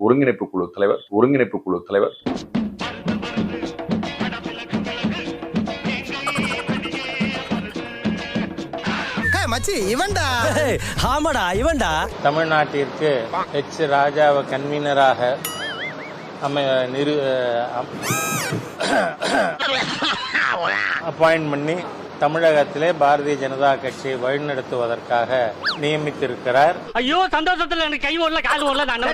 ஒருங்கிணைப்பு குழு தலைவர் ஒருங்கிணைப்பு குழு தலைவர். மச்சி இவன்டா. ஆமாடா இவன்டா. தமிழ்நாட்டிற்கு எச். ராஜாவை கன்வீனராக அமை நிரு அப்பாயின்ட் பண்ணி தமிழகத்திலே பாரதிய ஜனதா கட்சியை வழிநடத்துவதற்காக நியமித்திருக்கிறார். ஐயோ சந்தோஷத்துல எனக்கு கை ஓடல கால் ஓடல நான்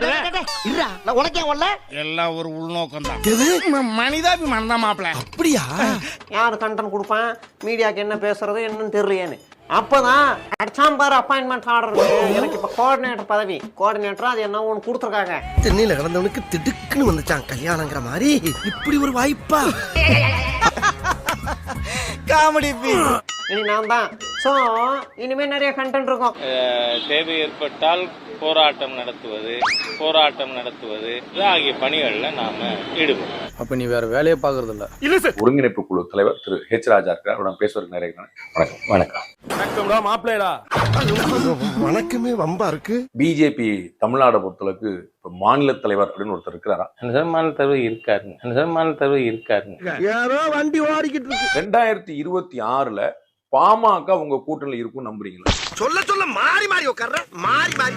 உனக்கே வரல எல்லாம் ஒரு உள்நோக்கம் தான் மனிதாபிமானம் தான் மாப்பிள்ள அப்படியா? யார் கண்டென்ட் கொடுப்பான்? மீடியாக்கு என்ன பேசுறது என்னன்னு தெரியலையேன்னு அப்பதான் அடிச்சாம் பாரு அப்பாயின்மெண்ட் ஆர்டர் எனக்கு இப்ப கோஆர்டினேட்டர் பதவி. கோஆர்டினேட்டர் அது என்ன ஒன்று கொடுத்துருக்காங்க. தென்னையில கிடந்தவனுக்கு திடுக்குன்னு வந்துச்சான் கல்யாணங்கிற மாதிரி. இப்படி ஒரு வாய்ப்பா? காமெடி இனி நான் தான் ஸோ இனிமே நிறைய கண்டென்ட் இருக்கும். தேவை ஏற்பட்டால் போராட்டம் நடத்துவது போராட்டம் நடத்துவது இது ஆகிய பணிகளில் நாம ஈடுபடுவோம். அப்ப நீ வேற வேலையை பாக்குறது இல்ல ஒருங்கிணைப்பு குழு தலைவர் திரு ஹெச் ராஜா இருக்கிறார் அவருடன் பேசுவதற்கு நிறைய வணக்கம். வணக்கம். வணக்கம்டா மாப்பிள்ளைடா. வணக்கமே வம்பா இருக்கு. பிஜேபி தமிழ்நாடை பொறுத்தளவுக்கு இப்ப மாநில தலைவர் அப்படின்னு ஒருத்தர் இருக்கிறாரா? நிஜமான தருவு இருக்காருங்க நிஜமான தருவு இருக்காருங்க யாரோ வண்டி ஓடிக்கிட்டு இருக்கு. ரெண்டாயிரத்தி இருபத்தி ஆறுல பாமக உங்க கூட்டணியில் இருக்கும் நம்புறீங்களா? சொல்ல சொல்ல மாறி மாறி உட்கார்ற மாறி மாறி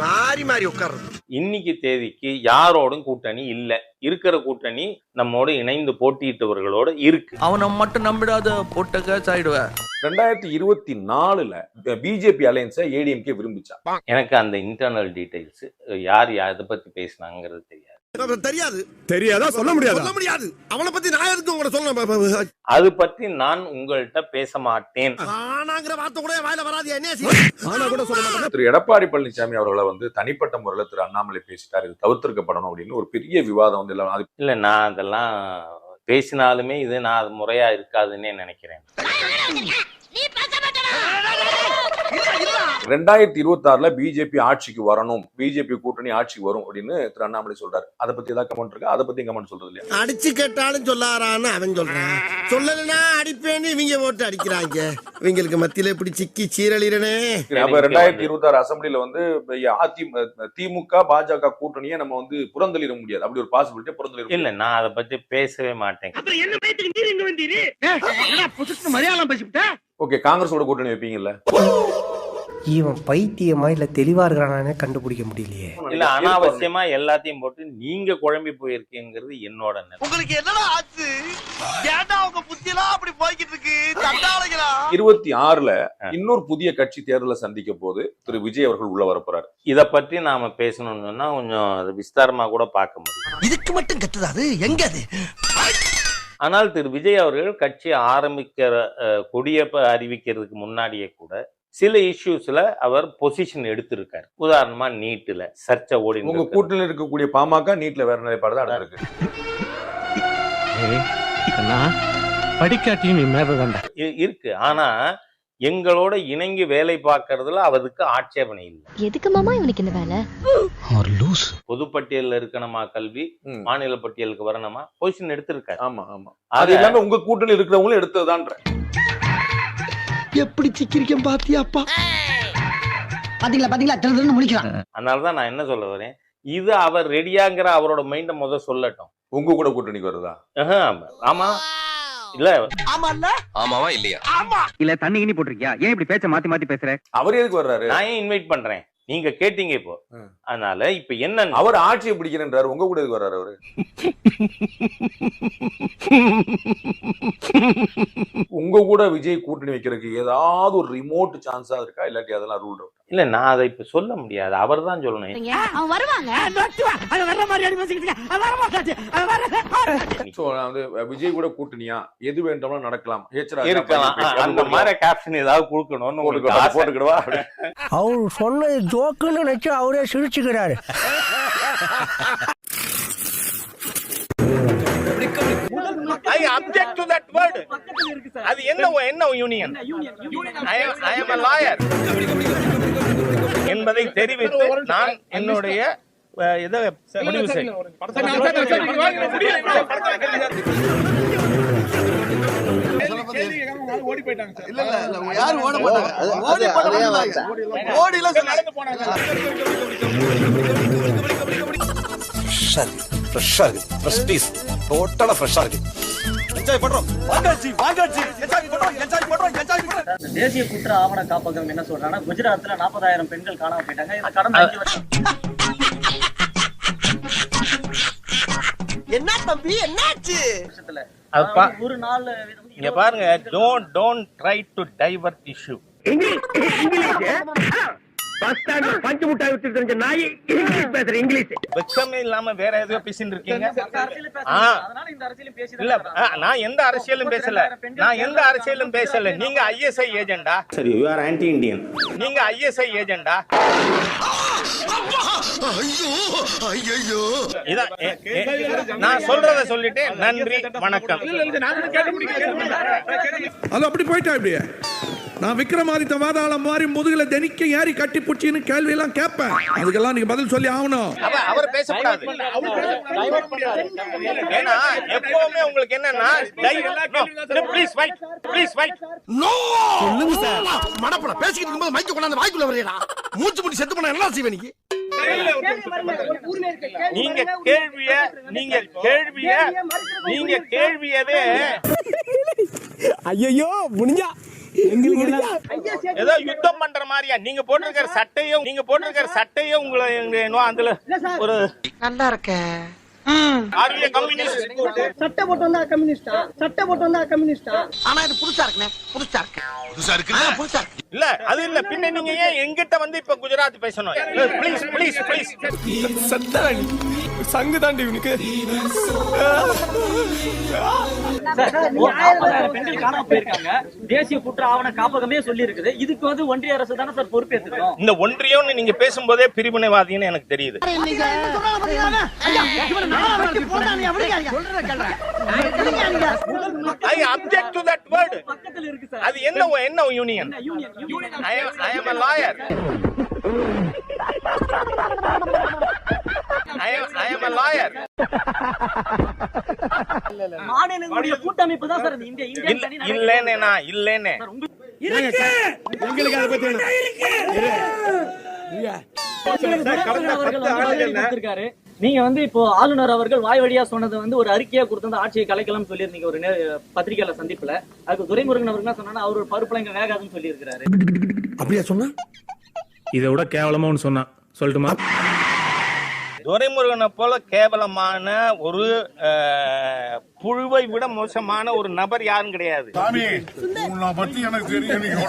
மாறி மாறி உட்கார்றது. இன்னைக்கு தேதிக்கு யாரோடும் கூட்டணி இல்ல. இருக்கிற கூட்டணி நம்மோடு இணைந்து போட்டியிட்டவர்களோட இருக்கு. அவனை மட்டும் நம்பிடாத போட்டக்க சாயிடுவ ரெண்டாயிரத்தி இருபத்தி நாலுல பிஜேபி அலையன்ஸை ஏடிஎம்கே விரும்பிச்சா எனக்கு அந்த இன்டர்னல் டீடைல்ஸ் யார் யார் எதை பத்தி பேசினாங்கிறது தெரியாது. தெரியாது. தெரியாதா? சொல்ல முடியாதா? சொல்ல முடியாது. அவனை பத்தி நான் எதுக்கு உங்களை சொல்ல அது பத்தி நான் உங்கள்கிட்ட பேச மாட்டேன். ஆனாங்கிற வார்த்தை கூட வாயில வராது. என்ன ஆனா கூட சொல்ல மாட்டேன் திரு எடப்பாடி பழனிசாமி அவர்களை வந்து தனிப்பட்ட முறையில் திரு அண்ணாமலை பேசிட்டார். இது தவிர்த்திருக்கப்படணும் அப்படின்னு ஒரு பெரிய விவாதம் வந்து எல்லாம் அது இல்ல நான் அதெல்லாம் பேசினாலுமே இது நான் அது முறையா இருக்காதுன்னே நினைக்கிறேன். ரெண்டாயிரத்தி இருபத்தி ஆறுல பிஜேபி ஆட்சிக்கு வரணும். பிஜேபி கூட்டணி ஆட்சிக்கு வரும் அப்படின்னு திரு அண்ணாமலை சொல்றாரு. அதை பத்தி ஏதாவது கமெண்ட் இருக்கா? அதை பத்தி கமெண்ட் சொல்றது இல்லையா? அடிச்சு கேட்டாலும் சொல்லாரான்னு அவன் சொல்றான். சொல்லலைன்னா அடிப்பேன்னு இவங்க போட்டு அடிக்கிறாங்க. இவங்களுக்கு மத்தியில இப்படி சிக்கி சீரழிறனே. அப்ப ரெண்டாயிரத்தி இருபத்தி ஆறு அசம்பிளில வந்து அதிமுக திமுக பாஜக கூட்டணியை நம்ம வந்து புறந்தளிட முடியாது. அப்படி ஒரு பாசிபிலிட்டி புறந்தளிட இல்ல நான் அதை பத்தி பேசவே மாட்டேன். அப்புறம் என்ன பயத்துக்கு நீர் இங்க வந்தீரு? மலையாளம் பேசிவிட்ட? ஓகே காங்கிரஸோட கூட்டணி வைப்பீங்கல்ல? இவன் பைத்தியமா இல்ல தெளிவா இருக்கிறானே கண்டுபிடிக்க முடியலையே. இல்ல அனாவசியமா எல்லாத்தையும் போட்டு நீங்க குழம்பி போயிருக்கீங்கிறது என்னோட நிலை. உங்களுக்கு என்னடா ஆச்சு? ஏன்டா உங்க புத்தியெல்லாம் அப்படி போய்கிட்டு இருக்கு? இருபத்தி ஆறுல இன்னொரு புதிய கட்சி தேர்தலை சந்திக்க போது திரு விஜய் அவர்கள் உள்ள வர போறாரு இத பற்றி நாம பேசணும்னு சொன்னா கொஞ்சம் அது விஸ்தாரமா கூட பார்க்க முடியும். இதுக்கு மட்டும் கத்துதா அது? எங்க அது? ஆனால் திரு விஜய் அவர்கள் கட்சி ஆரம்பிக்கிற அஹ், கொடிய ப- அறிவிக்கிறதுக்கு முன்னாடியே கூட சில இஷ்யூஸ்ல அவர் பொசிஷன் எடுத்திருக்காரு. உதாரணமா நீட்டுல சர்ச்சை ஓடி உங்க கூட்டணியில் இருக்கக்கூடிய பாமக நீட்ல வேற நிலைப்பாடு தான் அடுத்திருக்கு படிக்காட்டியும் நீ மேறதாண்டா இ- இருக்கு. ஆனா எங்களோட இணங்கி வேலை பார்க்கறதுல அவருக்கு ஆட்சேபனை இல்லை. எதுக்கு மாமா இவனுக்கு இந்த வேலை? பொதுப்பட்டியல்ல இருக்கணுமா கல்வி. மாநில பட்டியலுக்கு வரணுமா? பொசிஷன் எடுத்திருக்காரு. ஆமா ஆமா. அது இல்லாம உங்க கூட்டணியில் இருக்கிறவங்களும் எடுத்ததுதான்ற எப்படி சிக்கிரிக்கம் பாத்தியாப்பா? பாத்தீங்களா பாத்தீங்களா? திரு முடிக்கலாம் அதனாலதான் நான் என்ன சொல்ல வரேன்? இது அவர் ரெடியாங்கிற அவரோட மைண்ட முத சொல்லட்டும். உங்க கூட கூட்டணிக்கு வருதா? ஆமா. இல்ல. ஆமாவா இல்லையா? இல்ல தண்ணி கிண்ணி போட்டிருக்கியா? ஏன் இப்படி பேச்ச மாத்தி மாத்தி பேசுற? அவர் எதுக்கு வர்றாரு? நான் ஏன் இன்வைட் பண்றேன்? நீங்க கேட்டீங்க இப்போ. அதனால இப்ப என்ன அவர் ஆட்சியை பிடிக்கிறேன்றாரு. உங்க கூட வர்றாரு அவரு? உங்க கூட விஜய் கூட்டணி வைக்கிறதுக்கு ஏதாவது ஒரு ரிமோட் சான்ஸா இருக்கா? இல்லாட்டி அதெல்லாம் ரூல் இல்ல நான் அதை இப்ப சொல்ல முடியாது. அவர் தான் சொல்லணும். அவன் வருவாங்க. வர்ற மாதிரி வந்து விஜய் கூட கூட்டணியா? எது வேண்டாமோ நடக்கலாம். இருக்கலாம். அந்த மாதிரி கேப்ஷன் ஏதாவது கொடுக்கணும்னு உங்களுக்கு போட்டுக்கிடுவா, அவர் சொன்னது ஜோக்குன்னு நினைச்சு அவரே சிரிச்சுக்கிறாரு. I object to that word அது என்ன என்ன union I I am a lawyer என்பதை தெரிவித்து நான் என்னுடைய இதை முடிவு செய்ய ஓடி போயிட்டாங்க சார் இல்ல இல்ல இல்ல யாரும் ஓட மாட்டாங்க ஓடி போட மாட்டாங்க ஓடிலாம் சொன்னாங்க ஃப்ரெஷ்ஷா இருக்கு ஃப்ரெஷ்ஷா இருக்கு ஃப்ரெஷ் பீஸ் டோட்டலா ஃப்ரெஷ்ஷா இருக்கு என்ஜாய் பண்றோம். வாங்காச்சி வாங்காச்சி என்ஜாய் பண்றோம் என்ஜாய் பண்றோம் என்ஜாய் பண்றோம். தேசிய குற்ற ஆவண காப்பகம் என்ன சொல்றாங்கன்னா குஜராத்ல நாற்பதாயிரம் பெண்கள் காணாம போயிட்டாங்க. இந்த கடந்த அஞ்சு வருஷம் என்ன தம்பி என்னாச்சு? ஒரு நாள் இங்க பாருங்க don't don't try to divert issue பஞ்சு முட்டாய் வச்சு தெரிஞ்ச நாய் இங்கிலீஷ் பேசுற இங்கிலீஷ். வெக்கமே இல்லாம வேற எதுவும் பேசிட்டு இருக்கீங்க. இல்ல. ஆ, நான் எந்த அரசியலும் பேசல. நான் எந்த அரசியலும் பேசல. நீங்க ஐஎஸ்ஐ ஏஜெண்டா சரி யூ ஆர் ஆன்டி இந்தியன் நீங்க ஐஎஸ்ஐ ஏஜெண்டா நான் சொல்றத சொல்லிட்டு நன்றி வணக்கம். அது அப்படி போயிட்டா இப்படியே? நான் விக்ரமாதித்த வாதாளம் மாதிரி முதுகுல தெனிக்க ஏறி கட்டி புடிச்சின்னு கேள்வி எல்லாம் கேட்பேன். அதுக்கெல்லாம் நீங்க பதில் சொல்லி ஆகணும். அவ- அவர் பேசக்கூடாது. ஏன்னா எப்பவுமே உங்களுக்கு என்னன்னா please wait please wait no மடப்பட பேசிக்கிட்டு இருக்கும்போது மைக்க கொண்டாந்து வாய்க்குள்ள வரையடா. மூச்சு முடி செத்து பண்ண என்ன செய்வே நீ? நீங்க கேள்விய நீங்க கேள்விய நீங்க கேள்வியவே ஐயோ முடிஞ்சா. ஏதோ யுத்தம் பண்ற மாதிரியா. நீங்க போட்டிருக்கிற சட்டையும் நீங்க போட்டிருக்கிற சட்டையும் உங்களை எங்க அதுல ஒரு நல்லா இருக்க சட்டை போட்டு வந்தா கம்யூனிஸ்டா? சட்டை போட்டு வந்தா கம்யூனிஸ்டா? ஆனா இது புதுசா இருக்குண்ணே. புதுசா இருக்கு. புதுசா இருக்கு புதுசா இருக்கு. இல்ல அது இல்ல. பின்ன நீங்க ஏன் எங்கிட்ட வந்து இப்ப குஜராத் பேசணும்? ப்ளீஸ் ப்ளீஸ் சங்கு தாண்டி இவனுக்கு. நாற்பதாயிரம் பெண்கள் காணாம போயிருக்காங்க. தேசிய குற்ற ஆவண காப்பகமே சொல்லி இருக்குது இதுக்கு வந்து ஒன்றிய அரசு தானே சார் பொறுப்பேற்றுக்கணும் இந்த ஒன்றியம்னு நீங்க பேசும்போதே பிரிவினைவாதின்னு எனக்கு தெரியுது. I object to that word பக்கத்துல இருக்கு சார். அது என்ன என்ன யூனியன் ஐ ஐ அம் ஐ மாநிலங்களுடைய கூட்டமைப்பு தான் சார் இந்த இந்திய இல்லேனே நான் இல்லேனே. எங்களுக்கு அதை பத்தி. நீங்க வந்து இப்போ ஆளுநர் அவர்கள் வாய் வழியா சொன்னது வந்து ஒரு அறிக்கையா கொடுத்து ஆட்சியை கலைக்கலாம் சொல்லியிருந்தீங்க ஒரு நே- பத்திரிகையாளர் சந்திப்புல. அதுக்கு துரைமுருகன் அவர்கள் என்ன சொன்னா அவர் ஒரு பருப்புல இங்க வேகாதுன்னு சொல்லியிருக்கிறாரு. அப்படியா சொன்னா? இதை விட கேவலமா ஒன்று சொன்னான் சொல்லட்டுமா? துரைமுருகனை போல கேவலமான ஒரு புழுவை விட மோசமான ஒரு நபர் யாரும் கிடையாது. பத்தி எனக்கு தெரியும்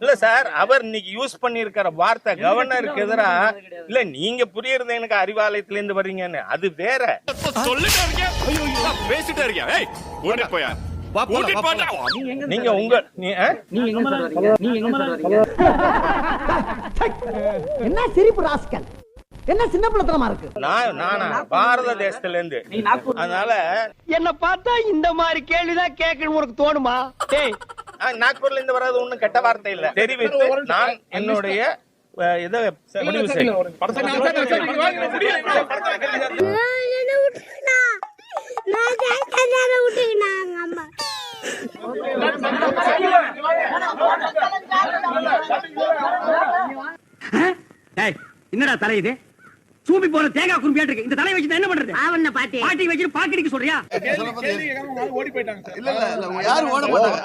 இல்ல சார் அவர் இன்னைக்கு யூஸ் பண்ணிருக்கிற வார்த்தை கவர்னருக்கு எதிரா இல்ல நீங்க புரியறது எனக்கு அறிவாலயத்துல இருந்து வர்றீங்கன்னு அது வேற. பேசிட்டே இருக்கேன் போயா? நீங்க உங்க என்ன சிரிப்பு ராஸ்கல்? என்ன சின்ன பிள்ளைத்தனமா இருக்கு? நான் நானா? பாரத தேசத்துல இருந்து அதனால என்ன பார்த்தா இந்த மாதிரி கேள்விதான் கேட்கணும் உனக்கு தோணுமா? டேய். நாக்பூர்ல இருந்து வர்றது ஒண்ணும் கெட்ட வார்த்தை இல்ல. தெரிவித்து நான் என்னுடைய இதை முடிவு செய்யும் என்னடா தலை இது? சூப்பி போன தேங்காய் குறும்பியாட்டு இருக்கு இந்த தலை வச்சு என்ன பண்றது? அவன பாட்டி. பாட்டி வச்சு பாக்கெட்டுக்கு சொல்றியா? இல்ல இல்ல இல்ல யாரும் ஓட மாட்டாங்க.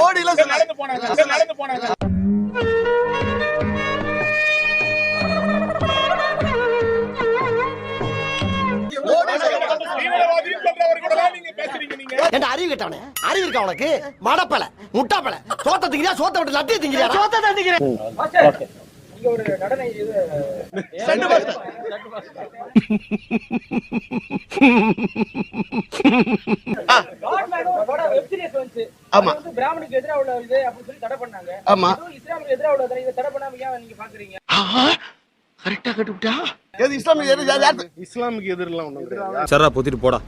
ஓடி நடந்து போனாங்க அறிவு கேட்டவனே? அறிவு இருக்கா உனக்கு? மடப்பல முட்டாப்பல. சோத்த திங்கிறியா? சோத்த விட்டு லட்டிய திங்கிறியா சோத்த தான் திங்கிறேன் ஆமா. பிராமணுக்கு எதிராக உள்ள இது அப்படின்னு சொல்லி தடை பண்ணாங்க. ஆமா. இஸ்லாமுக்கு எதிராக உள்ளதை இதை தடை பண்ணாம ஏன் நீங்க பாக்குறீங்க? கரெக்டா கட்டுவிட்டா? எது இஸ்லாமிய சரா பொத்திட்டு போடா.